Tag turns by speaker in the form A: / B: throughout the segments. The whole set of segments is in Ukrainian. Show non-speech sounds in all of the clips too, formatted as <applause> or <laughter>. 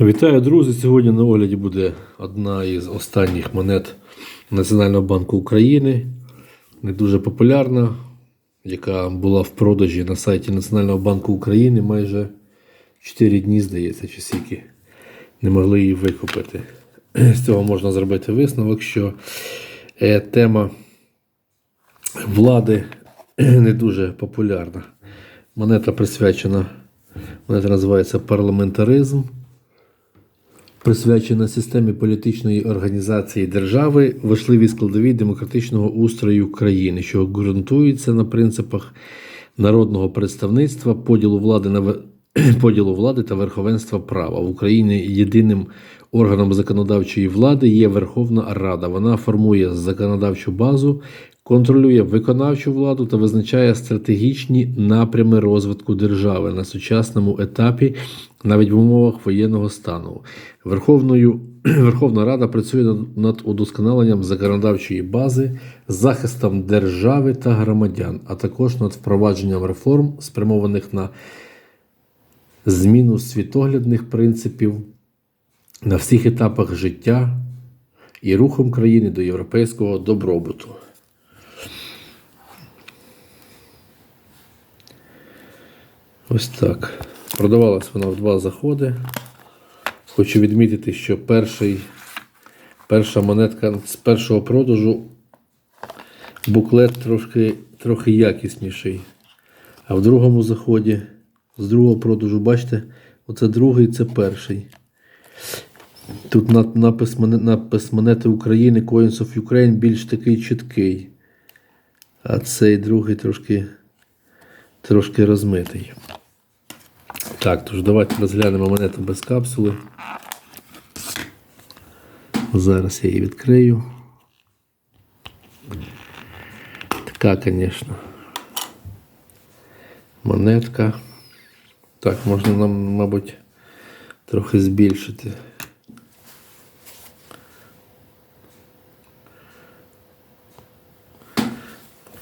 A: Вітаю, друзі! Сьогодні на огляді буде одна із останніх монет Національного банку України. Не дуже популярна, яка була в продажі на сайті Національного банку України майже 4 дні, здається, чи скільки. Не могли її викупити. З цього можна зробити висновок, що е, тема влади не дуже популярна. Монета присвячена, монета називається парламентаризм присвячена системі політичної організації держави, важливі складові демократичного устрою країни, що ґрунтується на принципах народного представництва, поділу влади на <clears throat> поділу влади та верховенства права в Україні. Єдиним органом законодавчої влади є Верховна Рада. Вона формує законодавчу базу. Контролює виконавчу владу та визначає стратегічні напрями розвитку держави на сучасному етапі, навіть в умовах воєнного стану. Верховною <clears throat> Верховна Рада працює над- удосконаленням законодавчої бази, захистом держави та громадян, а також над впровадженням реформ, спрямованих на зміну світоглядних принципів на всіх етапах життя і рухом країни до європейського добробуту. Ось так. Продавалась вона в два заходи. Хочу відмітити, що перший, перша монетка з першого продажу буклет трошки, трохи якісніший. А в другому заході, з другого продажу, бачите, оце другий, це перший. Тут напис, напис монети України Coins of Ukraine більш такий чіткий. А цей другий трошки, трошки розмитий. Так, тож давайте розглянемо монету без капсули. Зараз я її відкрию. Така, звісно. Монетка. Так, можна нам, мабуть, трохи збільшити.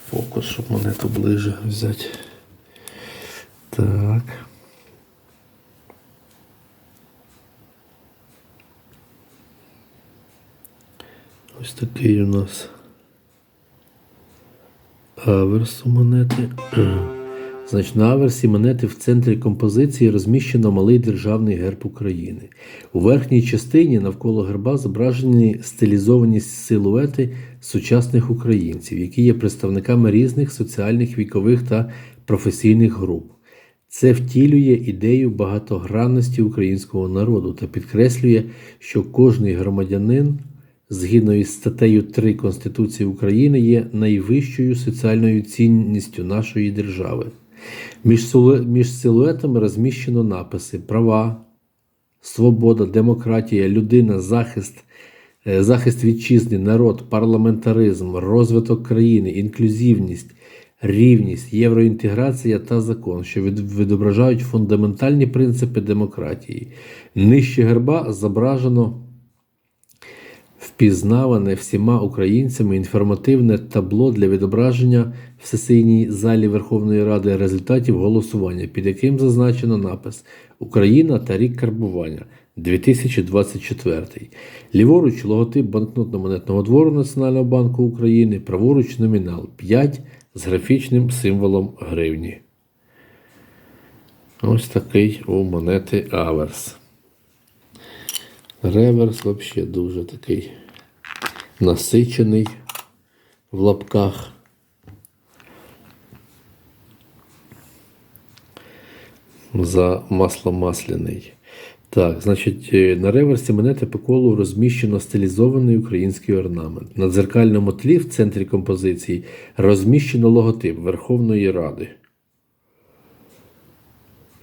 A: Фокус, щоб монету ближе взяти. Так. Ось такий у нас аверс у монети. Значить, на аверсі монети в центрі композиції розміщено малий державний герб України. У верхній частині навколо герба зображені стилізовані силуети сучасних українців, які є представниками різних соціальних, вікових та професійних груп. Це втілює ідею багатогранності українського народу та підкреслює, що кожний громадянин, згідно із статтею 3 Конституції України, є найвищою соціальною цінністю нашої держави. Між, силу- між силуетами розміщено написи права, свобода, демократія, людина, захист, е, захист вітчизни, народ, парламентаризм, розвиток країни, інклюзивність, рівність, євроінтеграція та закон, що відображають фундаментальні принципи демократії. Нижче герба зображено впізнаване всіма українцями інформативне табло для відображення в сесійній залі Верховної Ради результатів голосування, під яким зазначено напис Україна та рік карбування 2024. Ліворуч логотип банкнотно-монетного двору Національного банку України, праворуч номінал 5 з графічним символом гривні. Ось такий у монети Аверс. Реверс взагалі дуже такий насичений в лапках. За масло масляний. Так, значить, е, на реверсі монети по колу розміщено стилізований український орнамент. На дзеркальному тлі в центрі композиції розміщено логотип Верховної Ради,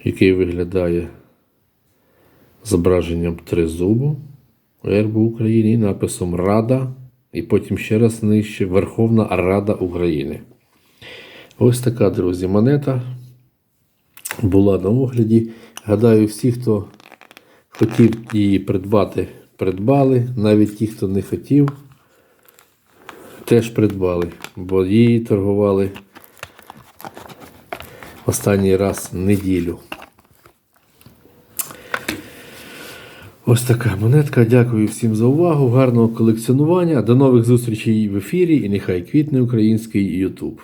A: який виглядає зображенням тризубу Гербу України і написом Рада, і потім ще раз нижче Верховна Рада України. Ось така, друзі, монета була на огляді. Гадаю, всі, хто хотів її придбати, придбали. Навіть ті, хто не хотів, теж придбали, бо її торгували останній раз неділю. Ось така монетка. Дякую всім за увагу. Гарного колекціонування. До нових зустрічей в ефірі і нехай квітне український YouTube.